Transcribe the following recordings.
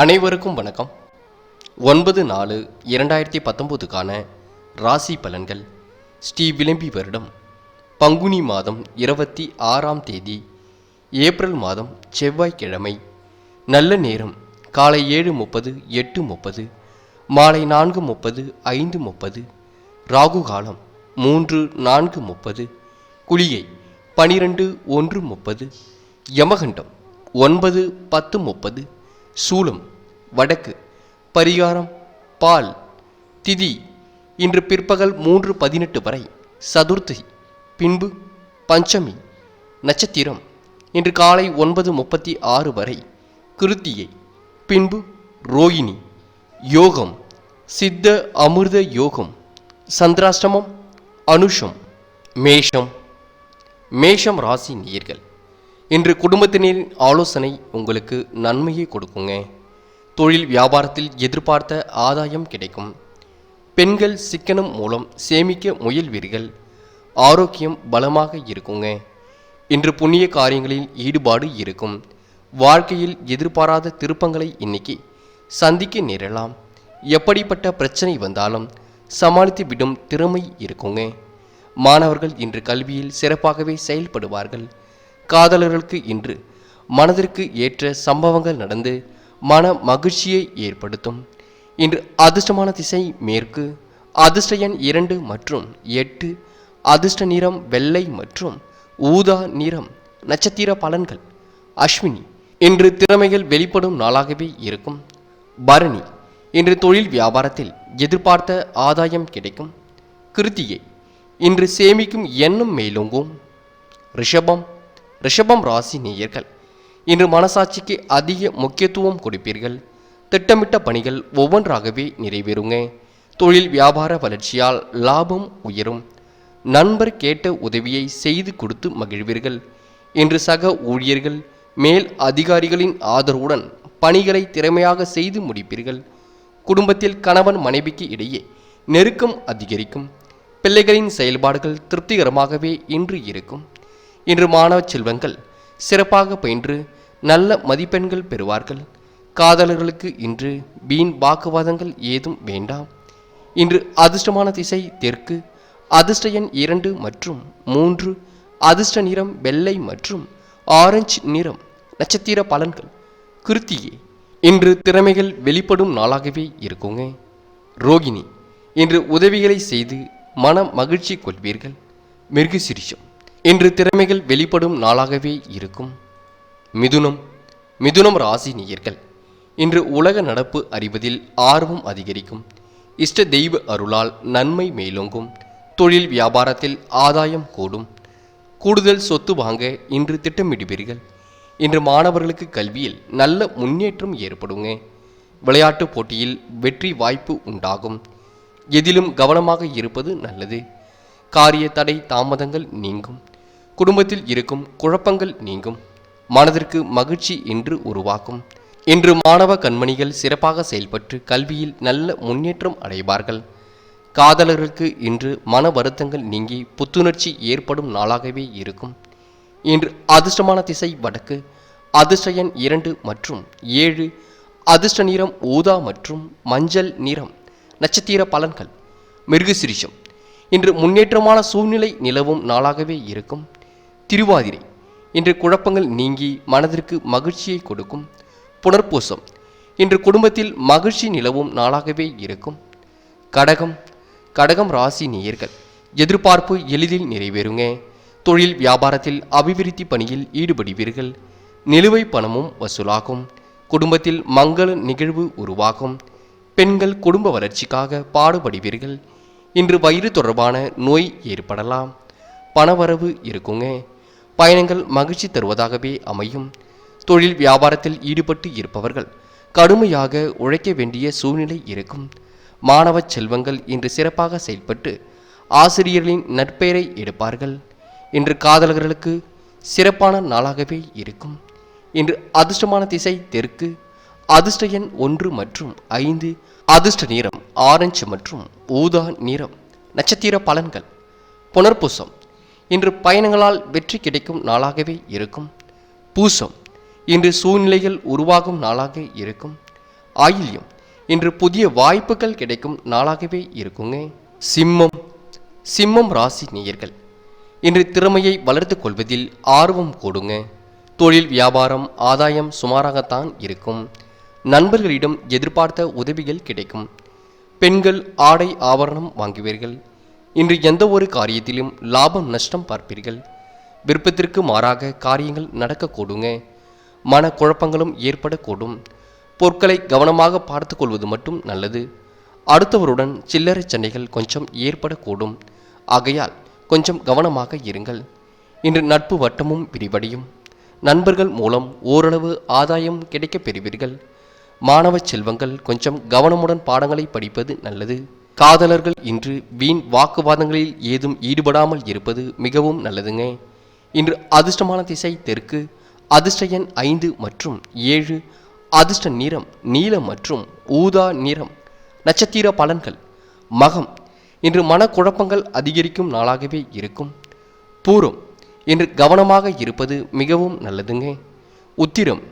அனைவருக்கும் வணக்கம். ஒன்பது நாலு இரண்டாயிரத்தி பத்தொம்போதுக்கான ராசி பலன்கள். ஸ்ரீ விளம்பி வருடம். பங்குனி மாதம் இருபத்தி ஆறாம் தேதி. ஏப்ரல் மாதம் செவ்வாய்க்கிழமை. நல்ல நேரம். காலை ஏழு முப்பது எட்டு முப்பது மாலை நான்கு முப்பது ஐந்து முப்பது ராகு காலம் மூன்று நான்கு முப்பது குளியை பனிரெண்டு ஒன்று முப்பது யமகண்டம் ஒன்பது பத்து முப்பது சூலம் வடக்கு பரிகாரம் பால் திதி இன்று பிற்பகல் மூன்று பதினெட்டு வரை சதுர்த்தி பின்பு பஞ்சமி நட்சத்திரம் இன்று காலை ஒன்பது முப்பத்தி ஆறு வரை கிருத்தியை பின்பு ரோகிணி யோகம் சித்த அமிர்த யோகம் சந்திராஷ்டமம் அனுஷம் மேஷம் மேஷம் ராசி நீர்கள். இன்று குடும்பத்தினரின் ஆலோசனை உங்களுக்கு நன்மையை கொடுக்குங்க. தொழில் வியாபாரத்தில் எதிர்பார்த்த ஆதாயம் கிடைக்கும். பெண்கள் சிக்கனம் மூலம் சேமிக்க முயல்வீர்கள். ஆரோக்கியம் பலமாக இருக்குங்க. இன்று புண்ணிய காரியங்களில் ஈடுபாடு இருக்கும். வாழ்க்கையில் எதிர்பாராத திருப்பங்களை இன்னைக்கு சந்திக்க நேரலாம். எப்படிப்பட்ட பிரச்சனை வந்தாலும் சமாளித்து விடும் திறமை இருக்குங்க. மாணவர்கள் இன்று கல்வியில் சிறப்பாகவே செயல்படுவார்கள். காதலர்களுக்கு இன்று மனதிற்கு ஏற்ற சம்பவங்கள் நடந்து மன மகிழ்ச்சியை ஏற்படுத்தும். இன்று அதிர்ஷ்டமான திசை மேற்கு அதிர்ஷ்ட எண் இரண்டு மற்றும் எட்டு அதிர்ஷ்ட நிறம் வெள்ளை மற்றும் ஊதா நிறம் நட்சத்திர பலன்கள். அஸ்வினி இன்று திறமைகள் வெளிப்படும் நாளாகவே இருக்கும். பரணி இன்று தொழில் வியாபாரத்தில் எதிர்பார்த்த ஆதாயம் கிடைக்கும். கிருத்திகை இன்று சேமிக்கும் எண்ணம் மேலோங்கும். ரிஷபம் ரிஷபம் ராசி நேயர்கள் இன்று மனசாட்சிக்கு அதிக முக்கியத்துவம் கொடுப்பீர்கள். திட்டமிட்ட பணிகள் ஒவ்வொன்றாகவே நிறைவேறுங்க. தொழில் வியாபார வளர்ச்சியால் லாபம் உயரும். நண்பர் கேட்ட உதவியை செய்து கொடுத்து மகிழ்வீர்கள். இன்று சக ஊழியர்கள் மேல் அதிகாரிகளின் ஆதரவுடன் பணிகளை திறமையாக செய்து முடிப்பீர்கள். குடும்பத்தில் கணவன் மனைவிக்கு இடையே நெருக்கம் அதிகரிக்கும். பிள்ளைகளின் செயல்பாடுகள் திருப்திகரமாகவே இன்று இருக்கும். இன்று மாணவ செல்வங்கள் சிறப்பாக பயின்று நல்ல மதிப்பெண்கள் பெறுவார்கள். காதலர்களுக்கு இன்று வீண் வாக்குவாதங்கள் ஏதும் வேண்டாம். இன்று அதிர்ஷ்டமான திசை தெற்கு அதிர்ஷ்ட எண் இரண்டு மற்றும் மூன்று அதிர்ஷ்ட நிறம் வெள்ளை மற்றும் ஆரஞ்சு நிறம் நட்சத்திர பலன்கள். கிருத்தியே இன்று திறமைகள் வெளிப்படும் நாளாகவே இருக்குங்க. ரோகிணி இன்று உதவிகளை செய்து மன மகிழ்ச்சி கொள்வீர்கள். மிருகசிரிஷம் இன்று திறமைகள் வெளிப்படும் நாளாகவே இருக்கும். மிதுனம் மிதுனம் ராசி நேயர்கள் இன்று உலக நடப்பு அறிவதில் ஆர்வம் அதிகரிக்கும். இஷ்ட தெய்வ அருளால் நன்மை மேலோங்கும். தொழில் வியாபாரத்தில் ஆதாயம் கூடும். கூடுதல் சொத்து வாங்க இன்று திட்டமிடுவீர்கள். இன்று மாணவர்களுக்கு கல்வியில் நல்ல முன்னேற்றம் ஏற்படுங்க. விளையாட்டுப் போட்டியில் வெற்றி வாய்ப்பு உண்டாகும். எதிலும் கவனமாக இருப்பது நல்லது. காரிய தடை தாமதங்கள் நீங்கும். குடும்பத்தில் இருக்கும் குழப்பங்கள் நீங்கும். மனதிற்கு மகிழ்ச்சி இன்று உருவாக்கும். இன்று மாணவ கண்மணிகள் சிறப்பாக செயல்பட்டு கல்வியில் நல்ல முன்னேற்றம் அடைவார்கள். காதலர்களுக்கு இன்று மன வருத்தங்கள் நீங்கி புத்துணர்ச்சி ஏற்படும் நாளாகவே இருக்கும். இன்று அதிர்ஷ்டமான திசை வடக்கு அதிர்ஷ்ட எண் இரண்டு மற்றும் ஏழு அதிர்ஷ்ட நிறம் ஊதா மற்றும் மஞ்சள் நிறம் நட்சத்திர பலன்கள் மிருகசிரிஷம். இன்று முன்னேற்றமான சூழ்நிலை நிலவும் நாளாகவே இருக்கும். திருவாதிரை. இன்று குழப்பங்கள் நீங்கி மனதிற்கு மகிழ்ச்சியை கொடுக்கும் புனர்பூசம். இன்று குடும்பத்தில் மகிழ்ச்சி நிலவும் நாளாகவே இருக்கும். கடகம் கடகம் ராசி நேயர்கள் எதிர்பார்ப்பு எளிதில் நிறைவேறுங்க. தொழில் வியாபாரத்தில் அபிவிருத்தி பணியில் ஈடுபடுவீர்கள். நிலுவை பணமும் வசூலாகும். குடும்பத்தில் மங்கள நிகழ்வு உருவாகும். பெண்கள் குடும்ப வளர்ச்சிக்காக பாடுபடுவீர்கள். இன்று வயிறு தொடர்பான நோய் ஏற்படலாம். பணவரவு இருக்குங்க. பயணங்கள் மகிழ்ச்சி தருவதாகவே அமையும். தொழில் வியாபாரத்தில் ஈடுபட்டு இருப்பவர்கள் கடுமையாக உழைக்க வேண்டிய சூழ்நிலை இருக்கும். மாணவ செல்வங்கள் இன்று சிறப்பாக செயல்பட்டு ஆசிரியர்களின் நற்பெயரை எடுப்பார்கள். இன்று காதலர்களுக்கு சிறப்பான நாளாகவே இருக்கும். இன்று அதிர்ஷ்டமான திசை தெற்கு அதிர்ஷ்ட எண் ஒன்று மற்றும் ஐந்து அதிர்ஷ்ட நிறம் ஆரஞ்சு மற்றும் ஊதா நிறம். நட்சத்திர பலன்கள் புனர்பூசம் இன்று பயணங்களால் வெற்றி கிடைக்கும் நாளாகவே இருக்கும். பூசம் இன்று சூழ்நிலைகள் உருவாகும் நாளாக இருக்கும். ஆயில்யம் இன்று புதிய வாய்ப்புகள் கிடைக்கும் நாளாகவே இருக்குங்க. சிம்மம் சிம்மம் ராசி நேயர்கள் இன்று திறமையை வளர்த்துக் கொள்வதில் ஆர்வம் கூடுங்க. தொழில் வியாபாரம் ஆதாயம் சுமாராகத்தான் இருக்கும். நண்பர்களிடம் எதிர்பார்த்த உதவிகள் கிடைக்கும். பெண்கள் ஆடை ஆபரணம் வாங்குவீர்கள். இன்று எந்த ஒரு காரியத்திலும் லாபம் நஷ்டம் பார்ப்பீர்கள். விருப்பத்திற்கு மாறாக காரியங்கள் நடக்கக்கூடுங்க மன குழப்பங்களும் ஏற்படக்கூடும் பொருட்களை கவனமாக பார்த்துக் கொள்வது மட்டும் நல்லது. அடுத்தவருடன் சில்லறை சண்டைகள் கொஞ்சம் ஏற்படக்கூடும் ஆகையால் கொஞ்சம் கவனமாக இருங்கள். இன்று நட்பு வட்டமும் விரிவடையும். நண்பர்கள் மூலம் ஓரளவு ஆதாயம் கிடைக்கப் பெறுவீர்கள். மாணவ செல்வங்கள் கொஞ்சம் கவனமுடன் பாடங்களை படிப்பது நல்லது. காதலர்கள் இன்று வீண் வாக்குவாதங்களில் ஏதும் ஈடுபடாமல் இருப்பது மிகவும் நல்லதுங்க. இன்று அதிர்ஷ்டமான திசை தெற்கு அதிர்ஷ்ட எண் ஐந்து மற்றும் ஏழு அதிர்ஷ்ட நிறம் நீலம் மற்றும் ஊதா நிறம் நட்சத்திர பலன்கள் மகம். இன்று மனக்குழப்பங்கள் அதிகரிக்கும் நாளாகவே இருக்கும். பூரம் இன்று கவனமாக இருப்பது மிகவும் நல்லதுங்க. உத்திரம்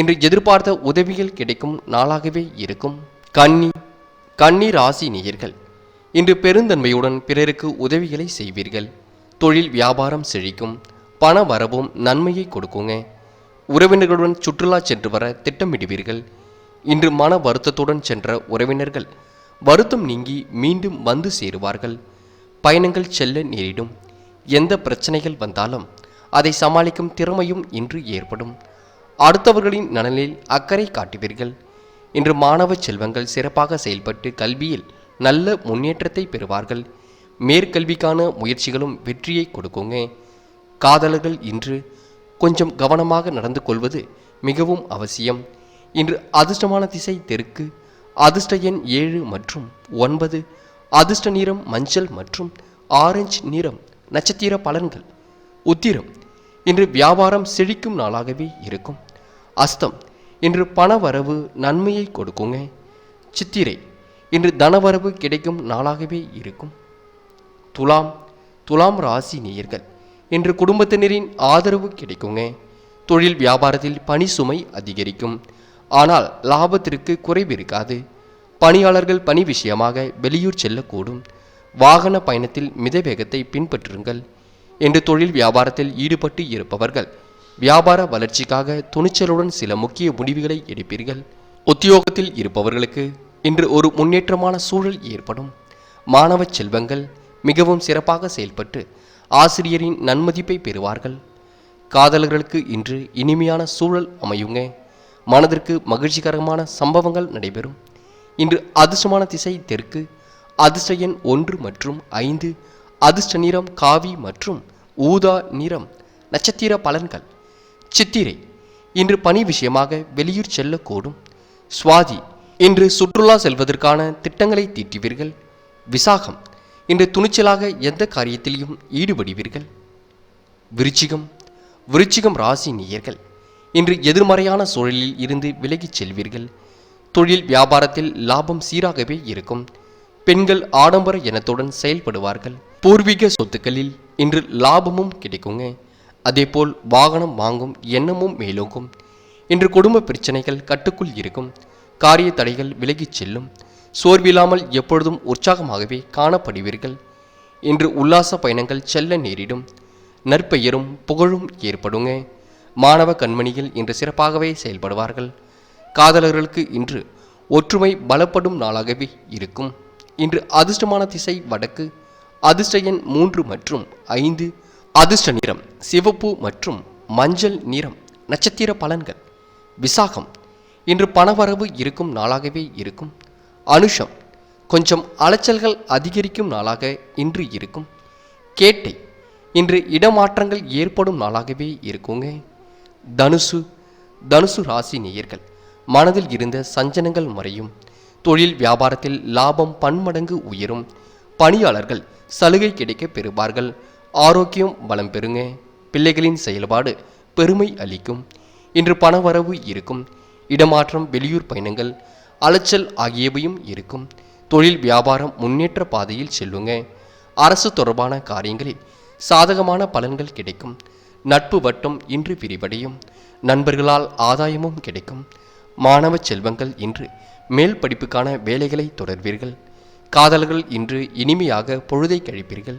இன்று எதிர்பார்த்த உதவிகள் கிடைக்கும் நாளாகவே இருக்கும். கன்னி கண்ணீர் ராசி நேயர்கள் இன்று பெருந்தன்மையுடன் பிறருக்கு உதவிகளை செய்வீர்கள். தொழில் வியாபாரம் செழிக்கும் பண வரவும் நன்மையை கொடுக்குங்க. உறவினர்களுடன் சுற்றுலா சென்று வர திட்டமிடுவீர்கள். இன்று மன வருத்தத்துடன் சென்ற உறவினர்கள் வருத்தம் நீங்கி மீண்டும் வந்து சேருவார்கள். பயணங்கள் செல்ல நேரிடும். எந்த பிரச்சனைகள் வந்தாலும் அதை சமாளிக்கும் திறமையும் இன்று ஏற்படும். அடுத்தவர்களின் நலனில் அக்கறை காட்டுவீர்கள். இன்று மாணவ செல்வங்கள் சிறப்பாக செயல்பட்டு கல்வியில் நல்ல முன்னேற்றத்தை பெறுவார்கள். மேற்கல்விக்கான முயற்சிகளும் வெற்றியை கொடுக்குங்க. காதலர்கள் இன்று கொஞ்சம் கவனமாக நடந்து கொள்வது மிகவும் அவசியம். இன்று அதிர்ஷ்டமான திசை தெற்கு அதிர்ஷ்ட எண் ஏழு மற்றும் ஒன்பது அதிர்ஷ்ட நிறம் மஞ்சள் மற்றும் ஆரஞ்சு நிறம் நட்சத்திர பலன்கள். உத்திரம் இன்று வியாபாரம் செழிக்கும் நாளாகவே இருக்கும். அஸ்தம் இன்று பணவரவு நன்மையை கொடுக்குங்க. சித்திரை இன்று தனவரவு கிடைக்கும் நாளாகவே இருக்கும். துலாம் துலாம் ராசி நேயர்கள் இன்று குடும்பத்தினரின் ஆதரவு கிடைக்குங்க. தொழில் வியாபாரத்தில் பணி சுமை அதிகரிக்கும். ஆனால் லாபத்திற்கு குறைவு இருக்காது. பணியாளர்கள் பணி விஷயமாக வெளியூர் செல்லக்கூடும். வாகன பயணத்தில் மித வேகத்தை பின்பற்றுங்கள். என்று தொழில் வியாபாரத்தில் ஈடுபட்டு இருப்பவர்கள் வியாபார வளர்ச்சிக்காக துணிச்சலுடன் சில முக்கிய முடிவுகளை எடுப்பீர்கள். உத்தியோகத்தில் இருப்பவர்களுக்கு இன்று ஒரு முன்னேற்றமான சூழல் ஏற்படும். மாணவ செல்வங்கள் மிகவும் சிறப்பாக செயல்பட்டு ஆசிரியரின் நன்மதிப்பை பெறுவார்கள். காதலர்களுக்கு இன்று இனிமையான சூழல் அமையுங்க. மனதிற்கு மகிழ்ச்சிகரமான சம்பவங்கள் நடைபெறும். இன்று அதிர்ஷ்டமான திசை தெற்கு அதிர்ஷ்ட எண் ஒன்று மற்றும் ஐந்து அதிர்ஷ்ட நிறம் காவி மற்றும் ஊதா நிறம் நட்சத்திர பலன்கள். சித்திரை. இன்று பணி விஷயமாக வெளியூர் செல்லக்கூடும். சுவாதி இன்று சுற்றுலா செல்வதற்கான திட்டங்களை தீட்டுவீர்கள். விசாகம் இன்று துணிச்சலாக எந்த காரியத்திலையும் ஈடுபடுவீர்கள். விருச்சிகம் விருச்சிகம் ராசி நேயர்கள் இன்று எதிர்மறையான சூழலில் இருந்து விலகிச் செல்வீர்கள். தொழில் வியாபாரத்தில் லாபம் சீராகவே இருக்கும். பெண்கள் ஆடம்பர எண்ணத்துடன் செயல்படுவார்கள். பூர்வீக சொத்துக்களில் இன்று லாபமும் கிடைக்குங்க. அதேபோல் வாகனம் வாங்கும் எண்ணமும் மேலோங்கும். இன்று குடும்ப பிரச்சனைகள் கட்டுக்குள் இருக்கும். காரிய தடைகள் விலகிச் செல்லும். சோர்வில்லாமல் எப்பொழுதும் உற்சாகமாகவே காணப்படுவீர்கள். இன்று உல்லாச பயணங்கள் செல்ல நேரிடும். நற்பெயரும் புகழும் ஏற்படுங்க. மாணவ கண்மணிகள் இன்று சிறப்பாகவே செயல்படுவார்கள். காதலர்களுக்கு இன்று ஒற்றுமை பலப்படும் நாளாகவே இருக்கும். இன்று அதிர்ஷ்டமான திசை வடக்கு அதிர்ஷ்ட எண் மூன்று மற்றும் ஐந்து அதிர்ஷ்ட நிறம் சிவப்பு மற்றும் மஞ்சள் நிறம் நட்சத்திர பலன்கள். விசாகம் இன்று பணவரவு இருக்கும் நாளாகவே இருக்கும். அனுஷம் கொஞ்சம் அலைச்சல்கள் அதிகரிக்கும் நாளாக இன்று இருக்கும். கேட்டை இன்று இடமாற்றங்கள் ஏற்படும் நாளாகவே இருக்குங்க. தனுசு தனுசு ராசி நேயர்கள் மனதில் இருந்த சஞ்சனங்கள் மறையும். தொழில் வியாபாரத்தில் லாபம் பன்மடங்கு உயரும். பணியாளர்கள் சலுகை கிடைக்க பெறுவார்கள். ஆரோக்கியம் வளம் பெறுங்க. பிள்ளைகளின் செயல்பாடு பெருமை அளிக்கும். இன்று பணவரவு இருக்கும். இடமாற்றம் வெளியூர் பயணங்கள் அலைச்சல் ஆகியவையும் இருக்கும். தொழில் வியாபாரம் முன்னேற்ற பாதையில் செல்லுங்க. அரசு தொடர்பான காரியங்களில் சாதகமான பலன்கள் கிடைக்கும். நட்பு வட்டம் இன்று விரிவடையும். நண்பர்களால் ஆதாயமும் கிடைக்கும். மாணவ செல்வங்கள் இன்று மேல் படிப்புக்கான வேலைகளை தொடர்வீர்கள். காதல்கள் இன்று இனிமையாக பொழுதை கழிப்பீர்கள்.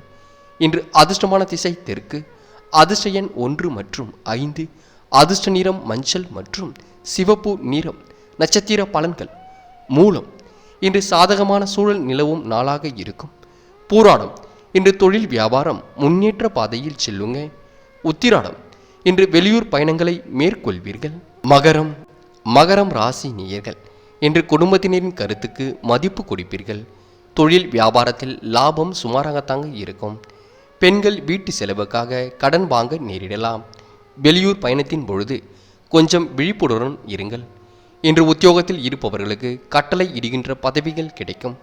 இன்று அதிர்ஷ்டமான திசை தெற்கு அதிர்ஷ்ட எண் ஒன்று மற்றும் ஐந்து அதிர்ஷ்ட நிறம் மஞ்சள் மற்றும் சிவப்பு நிறம் நட்சத்திர பலன்கள் மூலம் இன்று சாதகமான சூழல் நிலவும் நாளாக இருக்கும். பூராடம் இன்று தொழில் வியாபாரம் முன்னேற்ற பாதையில் செல்லுங்க. உத்திராடம் இன்று வெளியூர் பயணங்களை மேற்கொள்வீர்கள். மகரம் மகரம் ராசி நேயர்கள் இன்று குடும்பத்தினரின் கருத்துக்கு மதிப்பு கொடுப்பீர்கள். தொழில் வியாபாரத்தில் லாபம் சுமாராகத்தாங்க இருக்கும். பெண்கள் வீட்டு செலவுக்காக கடன் வாங்க நேரிடலாம். வெளியூர் பயணத்தின் பொழுது கொஞ்சம் விழிப்புடன் இருங்கள். இன்று உத்தியோகத்தில் இருப்பவர்களுக்கு கட்டளை இடுகின்ற பதவிகள் கிடைக்கும்.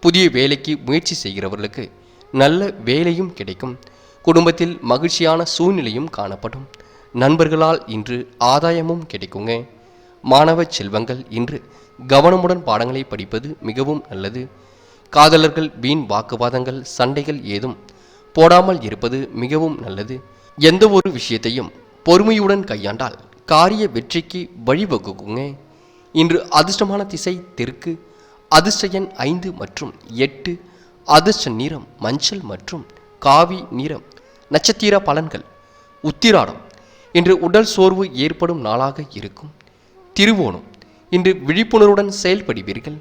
புதிய வேலைக்கு முயற்சி செய்கிறவர்களுக்கு நல்ல வேலையும் கிடைக்கும். குடும்பத்தில் மகிழ்ச்சியான சூழ்நிலையும் காணப்படும். நண்பர்களால் இன்று ஆதாயமும் கிடைக்குங்க. மாணவ செல்வங்கள் இன்று கவனமுடன் பாடங்களை படிப்பது மிகவும் நல்லது. காதலர்கள் வீண் வாக்குவாதங்கள் சண்டைகள் ஏதும் போடாமல் இருப்பது மிகவும் நல்லது. எந்த ஒரு விஷயத்தையும் பொறுமையுடன் கையாண்டால் காரிய வெற்றிக்கு வழிவகுக்குங்க. இன்று அதிர்ஷ்டமான திசை தெற்கு அதிர்ஷ்ட எண் ஐந்து மற்றும் எட்டு அதிர்ஷ்ட நிறம் மஞ்சள் மற்றும் காவி நிறம் நட்சத்திர பலன்கள். உத்திராடம் இன்று உடல் சோர்வு ஏற்படும் நாளாக இருக்கும். திருவோணம் இன்று விழிப்புணர்வுடன் செயல்படுவீர்கள்.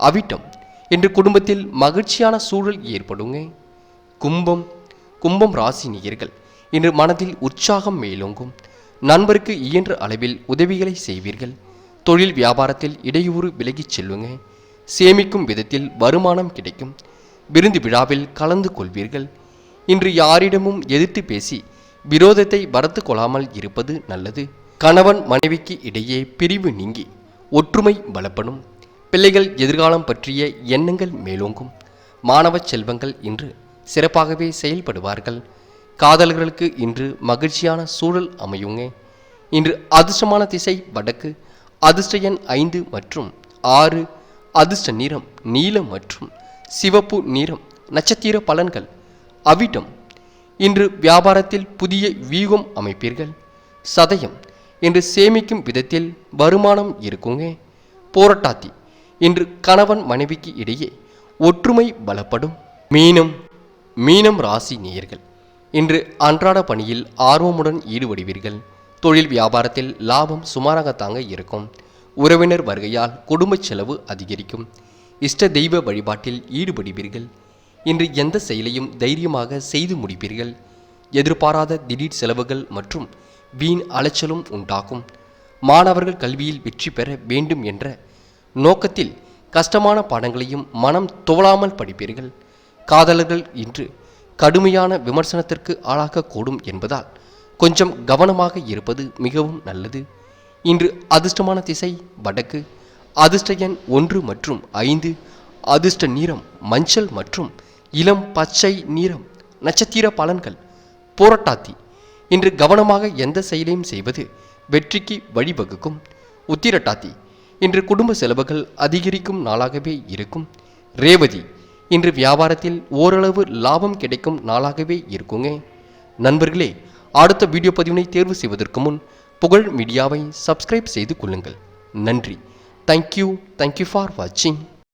அவிட்டம் இன்று குடும்பத்தில் மகிழ்ச்சியான சூழல் ஏற்படுங்க. கும்பம் கும்பம் ராசி நேயர்கள் இன்று மனதில் உற்சாகம் மேலோங்கும். நண்பருக்கு இயன்ற அளவில் உதவிகளை செய்வீர்கள். தொழில் வியாபாரத்தில் இடையூறு விலகிச் செல்லுங்க. சேமிக்கும் விதத்தில் வருமானம் கிடைக்கும். விருந்து விழாவில் கலந்து கொள்வீர்கள். இன்று யாரிடமும் எதிர்த்து பேசி விரோதத்தை வளர்த்து கொள்ளாமல் இருப்பது நல்லது. கணவன் மனைவிக்கு இடையே பிரிவு நீங்கி ஒற்றுமை பலப்படும் பிள்ளைகள் எதிர்காலம் பற்றிய எண்ணங்கள் மேலோங்கும். மாணவ செல்வங்கள் இன்று சிறப்பாகவே செயல்படுவார்கள். காதலர்களுக்கு இன்று மகிழ்ச்சியான சூழல் அமையுங்க. இன்று அதிர்ஷ்டமான திசை வடக்கு அதிர்ஷ்ட எண் ஐந்து மற்றும் ஆறு அதிர்ஷ்ட நிறம் நீலம் மற்றும் சிவப்பு நிறம் நட்சத்திர பலன்கள் அவிட்டம். இன்று வியாபாரத்தில் புதிய வியூகம் அமைப்பீர்கள். சதயம் இன்று சேமிக்கும் விதத்தில் வருமானம் இருக்குங்க. போராட்டாத்தி இன்று கணவன் மனைவிக்கு இடையே ஒற்றுமை பலப்படும். மீனம் மீனம் ராசி நேயர்கள். இன்று அன்றாட பணியில் ஆர்வமுடன் ஈடுபடுவீர்கள். தொழில் வியாபாரத்தில் லாபம் சுமாராகத்தாங்க இருக்கும். உறவினர் வருகையால் குடும்ப செலவு அதிகரிக்கும். இஷ்ட தெய்வ வழிபாட்டில் ஈடுபடுவீர்கள். இன்று எந்த செயலையும் தைரியமாக செய்து முடிப்பீர்கள். எதிர்பாராத திடீர் செலவுகள் மற்றும் வீண் அலைச்சலும் உண்டாகும். மாணவர்கள் கல்வியில் வெற்றி பெற வேண்டும் என்ற நோக்கத்தில் கஷ்டமான பாடங்களையும் மனம் துவளாமல் படிப்பீர்கள். காதலர்கள் இன்று கடுமையான விமர்சனத்திற்கு ஆளாகக்கூடும் என்பதால் கொஞ்சம் கவனமாக இருப்பது மிகவும் நல்லது. இன்று அதிர்ஷ்டமான திசை வடக்கு அதிர்ஷ்ட எண் ஒன்று மற்றும் ஐந்து அதிர்ஷ்ட நிறம் மஞ்சள் மற்றும் இளம் பச்சை நிறம் நட்சத்திர பலன்கள் போராட்டாத்தி இன்று கவனமாக எந்த செயலையும் செய்வது வெற்றிக்கு வழிவகுக்கும். உத்திரட்டாத்தி இன்று குடும்ப செலவுகள் அதிகரிக்கும் நாளாகவே இருக்கும். ரேவதி. இன்று வியாபாரத்தில் ஓரளவு லாபம் கிடைக்கும் நாளாகவே இருக்குங்க. நண்பர்களே அடுத்த வீடியோ பதிவினை தேர்வு செய்வதற்கு முன் புகழ் மீடியாவை சப்ஸ்கிரைப் செய்து கொள்ளுங்கள். நன்றி. தேங்க்யூ தேங்க்யூ ஃபார் வாட்சிங்